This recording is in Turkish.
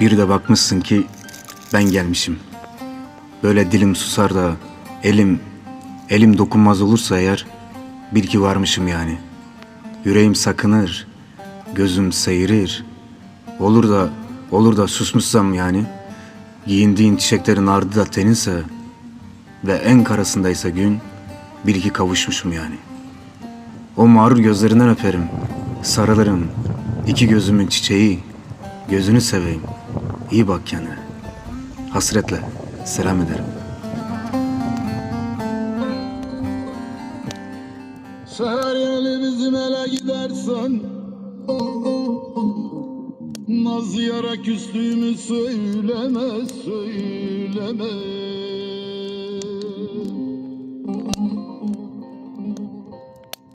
Bir de bakmışsın ki ben gelmişim. Böyle dilim susar da elim, elim dokunmaz olursa eğer bil ki varmışım yani. Yüreğim sakınır, gözüm seyirir. Olur da, olur da susmuşsam yani. Giyindiğin çiçeklerin ardı da teninse ve en karasındaysa gün bil ki kavuşmuşum yani. O mağrur gözlerinden öperim, sarılırım. İki gözümün çiçeği, gözünü seveyim. İyi bak kendine. Hasretle selam ederim. Seher yeli bizim ele gidersen Naz yara küstüğümü söyleme söyleme